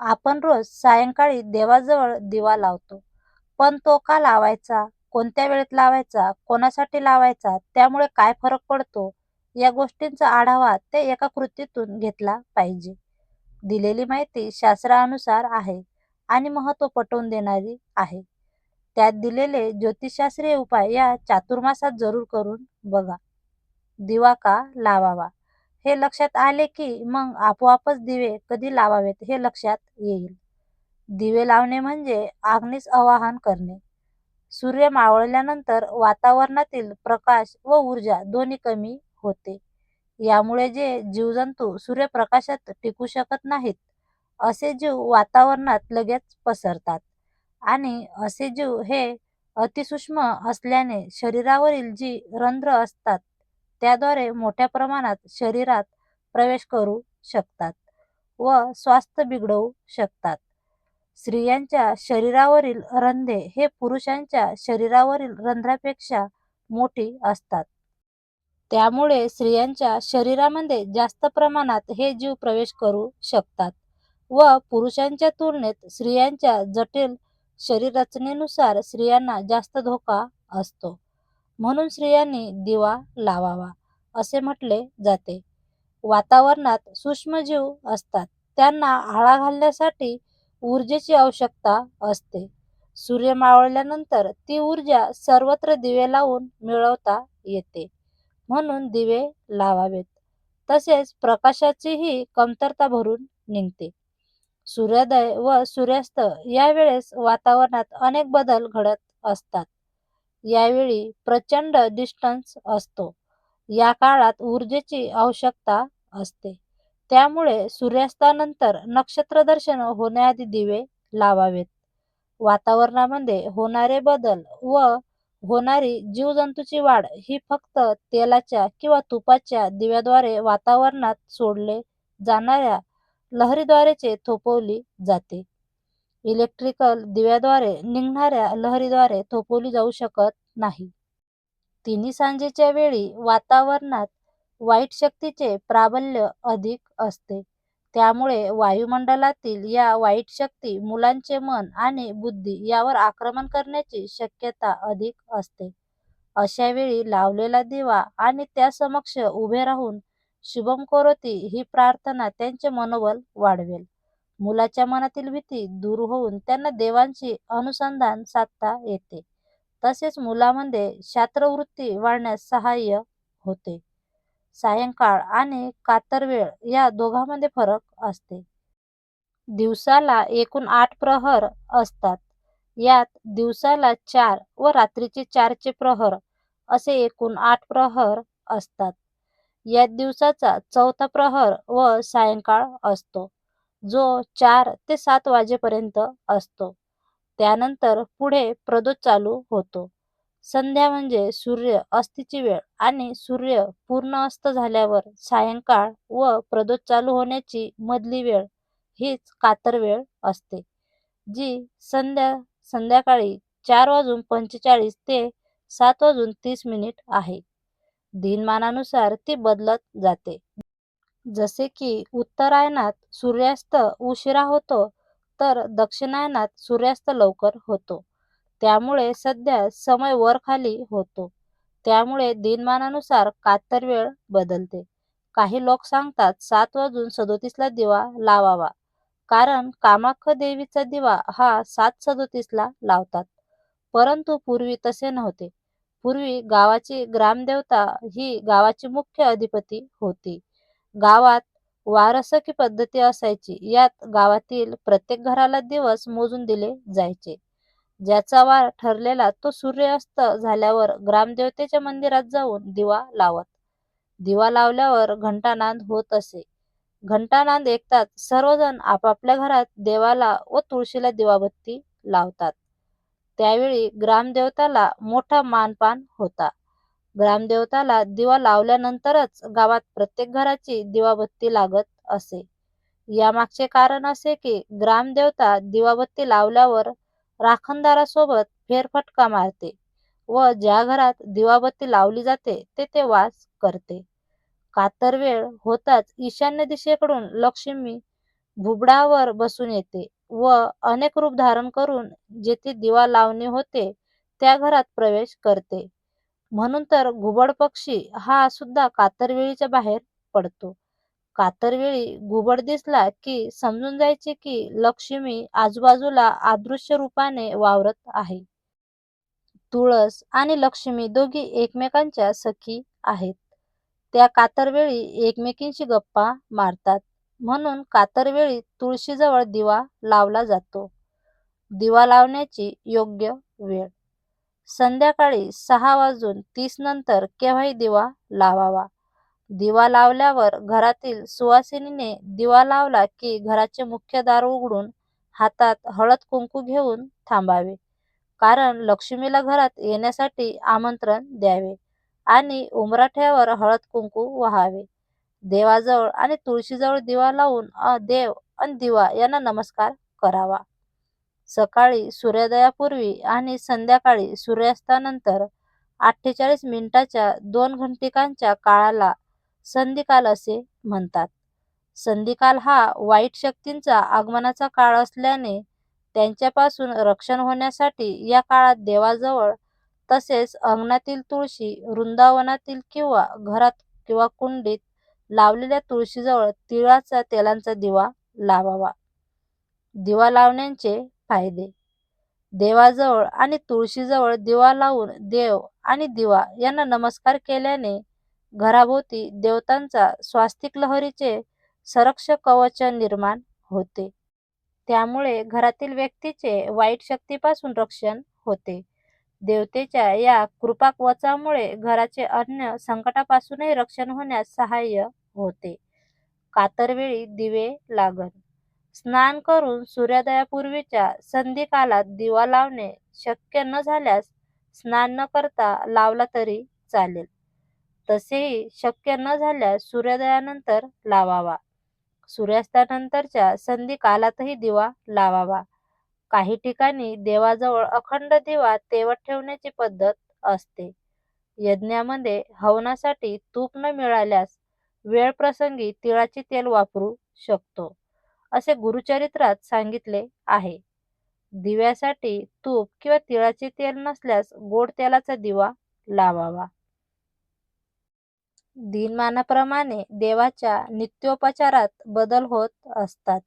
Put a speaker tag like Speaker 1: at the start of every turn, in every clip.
Speaker 1: आपण रोज सायंकाळी देवाजवळ दिवा लावतो. पण तो का लावायचा? कोणत्या वेळेत लावायचा? कोणासाठी लावायचा? त्यामुळे काय फरक पडतो? या गोष्टींचा आढावा ते एका कृतीतून घेतला पाहिजे. दिलेली माहिती शास्त्रानुसार आहे आणि महत्त्व पटवून देणारी आहे. त्यात दिलेले ज्योतिषशास्त्रीय उपाय या चातुर्मासात जरूर करून बघा. दिवा का लावावा? हे लक्षात आले की मग आपोआपच दिवे कधी लावावेत हे लक्षात येईल. दिवे लावणे म्हणजे आग्नीस आवाहन करणे. सूर्य मावळल्यानंतर वातावरणातील प्रकाश व ऊर्जा दोन्ही कमी होते. यामुळे जे जीवजंतू सूर्यप्रकाशात टिकू शकत नाहीत, असे जीव वातावरणात लगेच पसरतात आणि असे जीव हे अतिसूक्ष्म असल्याने शरीरावरील जी रंध्र असतात त्याद्वारे मोठ्या प्रमाणात शरीरात प्रवेश करू शकतात व स्वास्थ्य बिघडवू शकतात. स्त्रियांच्या शरीरावरील रंध्रे हे पुरुषांच्या शरीरावरील रंध्रापेक्षा मोठी असतात. त्यामुळे स्त्रियांच्या शरीरामध्ये जास्त प्रमाणात हे जीव प्रवेश करू शकतात व पुरुषांच्या तुलनेत स्त्रियांच्या जटिल शरीररचनेनुसार स्त्रियांना जास्त धोका असतो. म्हणून स्त्रियांनी दिवा लावावा, असे म्हटले जाते. वातावरणात सूक्ष्मजीव असतात त्यांना आळा घालण्यासाठी ऊर्जेची आवश्यकता असते. सूर्य मावळल्यानंतर ती ऊर्जा सर्वत्र दिवे लावून मिळवता येते. म्हणून दिवे लावावेत. तसेच प्रकाशाचीही कमतरता भरून निघते. सूर्योदय व सूर्यास्त या वेळेस वातावरणात अनेक बदल घडत असतात. यावेळी प्रचंड डिस्टन्स असतो. या काळात ऊर्जेची आवश्यकता असते. त्यामुळे सूर्यास्तानंतर नक्षत्रदर्शन होण्याआधी दिवे लावावेत. वातावरणामध्ये होणारे बदल व होणारी जीवजंतूची वाढ ही फक्त तेलाच्या किंवा तुपाच्या दिव्याद्वारे वातावरणात सोडले जाणाऱ्या लहरीद्वारेचे थोपवली जाते. इलेक्ट्रिकल दिव्याद्वारे निघणाऱ्या लहरीद्वारे थोपवली जाऊ शकत नाही. तिन्ही सांजेच्या वेळी वातावरणात वाईट शक्तीचे प्राबल्य अधिक असते. त्यामुळे वायुमंडलातील या वाईट शक्ती मुलांचे मन आणि बुद्धी यावर आक्रमण करण्याची शक्यता अधिक असते. अशा वेळी लावलेला दिवा आणि त्यासमक्ष उभे राहून शुभम करोती ही प्रार्थना त्यांचे मनोबल वाढवेल. मुलाच्या मनातील भीती दूर होऊन त्यांना देवांशी अनुसंधान साधता येते. तसेच मुलांमध्ये क्षात्रवृत्ती वाढण्यास सहाय्य होते. सायंकाळ आणि कातरवेळ या दोघांमध्ये फरक असते. दिवसाला एकूण आठ प्रहर असतात. यात दिवसाला चार व रात्रीचे चारचे प्रहर असे एकूण आठ प्रहर असतात. यात दिवसाचा चौथा प्रहर व सायंकाळ असतो, जो चार ते सात वाजेपर्यंत असतो. त्यानंतर पुढे प्रदोष चालू होतो. संध्या म्हणजे सूर्य अस्तीची वेळ आणि सूर्य पूर्ण अस्त झाल्यावर सायंकाळ व प्रदोष चालू होण्याची मधली वेळ हीच कातर वेळ असते, जी संध्या संध्याकाळी चार वाजून पंचेचाळीस ते सात वाजून तीस मिनिट आहे. दिनमानानुसार ती बदलत जाते. जसे की उत्तरायणात सूर्यास्त उशिरा होतो तर दक्षिणायनात सूर्यास्त लवकर होतो. त्यामुळे सध्या समय वर-खाली होतो. त्यामुळे दिनमानानुसार कातर वेळ बदलते. काही लोक सांगतात सात वाजून सदोतीसला दिवा लावावा, कारण कामाख्या देवीचा दिवा हा सात सदोतीसला लावतात. परंतु पूर्वी तसे नव्हते. पूर्वी गावाची ग्रामदेवता ही गावाची मुख्य अधिपती होती. गावात वारसकी पद्धती असायची. यात गावातील प्रत्येक घराला दिवस मोजून दिले जायचे. ज्याचा वार ठरलेला तो सूर्यास्त झाल्यावर ग्रामदेवतेच्या मंदिरात जाऊन दिवा लावत. दिवा लावल्यावर घंटानाद होत असे. घंटानाद ऐकतात सर्वजण आपापल्या घरात देवाला व तुळशीला दिवाबत्ती लावतात. त्यावेळी ग्रामदेवताला मोठा मानपान होता. ग्रामदेवताला दिवा लावल्यानंतरच गावात प्रत्येक घराची दिवाबत्ती लागत असे. यामागचे कारण असे की ग्रामदेवता दिवाबत्ती लावल्यावर राखणदारासोबत फेरफटका मारते व ज्या घरात दिवाबत्ती लावली जाते तेथे वास करते. कातर वेळ होताच ईशान्य दिशेकडून लक्ष्मी भुबडावर बसून येते व अनेक रूप धारण करून जेथे दिवा लावणी होते त्या घरात प्रवेश करते म्हणून तर घुबड पक्षी हा सुद्धा कातरवेळीच्या बाहेर पडतो. कातरवेळी घुबड दिसला की समजून जायचे की लक्ष्मी आजूबाजूला अदृश्य रूपाने वावरत आहे. तुळस आणि लक्ष्मी दोघी एकमेकांच्या सखी आहेत. त्या कातरवेळी एकमेकींशी गप्पा मारतात. म्हणून कातरवेळी तुळशीजवळ दिवा लावला जातो. दिवा लावण्याची योग्य वेळ. संध्याकाळी सहा वाजून तीस नंतर केव्हाही दिवा लावावा. दिवा लावल्यावर घरातील सुवासिनीने दिवा लावला की घराचे मुख्य दार उघडून हातात हळद कुंकू घेऊन थांबावे. कारण लक्ष्मीला घरात येण्यासाठी आमंत्रण द्यावे आणि उमराठ्यावर हळद कुंकू व्हावे. देवाजवळ आणि तुळशीजवळ दिवा लावून देव आणि दिवा यांना नमस्कार करावा. सकाळी सूर्योदयापूर्वी आणि संध्याकाळी सूर्यास्तानंतर अठ्ठेचाळीस मिनिटाच्या दोन घंटिकांच्या काळाला संधिकाल असे म्हणतात. संधिकाल हा वाईट शक्तींचा आगमनाचा काळ असल्याने त्यांच्यापासून रक्षण होण्यासाठी या काळात देवाजवळ तसेच अंगणातील तुळशी वृंदावनातील किंवा घरात किंवा कुंडीत लावलेल्या तुळशीजवळ तिळाचा तेलांचा दिवा लावावा. दिवा लावण्याचे फायदे. देवाजवळ आणि तुळशीजवळ दिवा लावून देव आणि दिवा यांना नमस्कार केल्याने घराभोवती देवतांचा स्वास्तिक लहरीचे संरक्षक कवच निर्माण होते. त्यामुळे घरातील व्यक्तीचे वाईट शक्तीपासून रक्षण होते. देवतेच्या या कृपाकवचामुळे घराचे अन्य संकटापासूनही रक्षण होण्यास सहाय्य होते. कातरवेळी दिवे लागण. स्नान करून सूर्योदयापूर्वीच्या संधिकालात दिवा लावणे शक्य न झाल्यास स्नान न करता लावला तरी चालेल. तसेही शक्य न झाल्यास सूर्योदयानंतर लावावा. सूर्यास्तानंतरच्या संधिकालातही दिवा लावावा. काही ठिकाणी देवाजवळ अखंड दिवा तेवत ठेवण्याची पद्धत असते. यज्ञामध्ये हवनासाठी तूप न मिळाल्यास वेळ प्रसंगी तिळाचे तेल वापरू शकतो. असे गुरुचरित्रात सांगितले आहे. दिव्यासाठी तूप किंवा तिळाचे तेल नसल्यास गोड तेलाचा दिवा लावावा. दिनमानाप्रमाणे देवाच्या नित्योपचारात बदल होत असतात.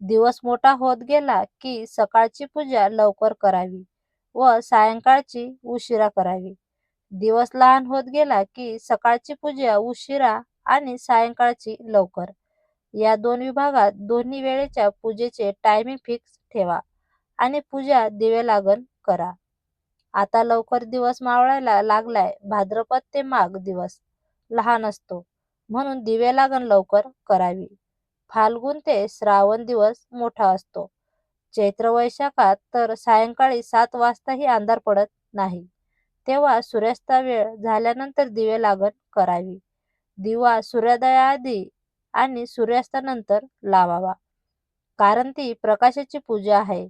Speaker 1: दिवस मोठा होत गेला की सकाळची पूजा लवकर करावी व सायंकाळची उशिरा करावी. दिवस लहान होत गेला की सकाळची पूजा उशिरा आणि सायंकाळची लवकर. या दोन विभागात दोन्ही वेळेच्या पूजेचे टायमिंग फिक्स ठेवा आणि पूजा दिवे लागण करा. आता लवकर दिवस मावळायला लागलाय भाद्रपद ते माघ दिवस. लहान असतो म्हणून दिवे लागण लवकर करावी. फाल्गुन ते श्रावण दिवस मोठा असतो. चैत्र वैशाखात तर सायंकाळी सात वाजताही अंधार पडत नाही. तेव्हा सूर्यास्ता वेळ झाल्यानंतर दिवे लागण करावी. दिवा सूर्योदयाआधी आणि सूर्यास्तानंतर लावावा. कारण ती प्रकाशाची पूजा आहे.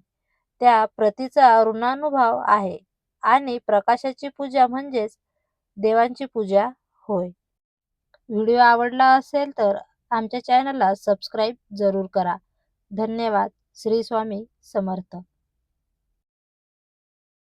Speaker 1: त्या प्रतीचा ऋणानुभाव आहे आणि प्रकाशाची पूजा म्हणजेच देवांची पूजा होय. व्हिडिओ आवडला असेल तर आमच्या चॅनलला सबस्क्राईब जरूर करा. धन्यवाद. श्री स्वामी समर्थ.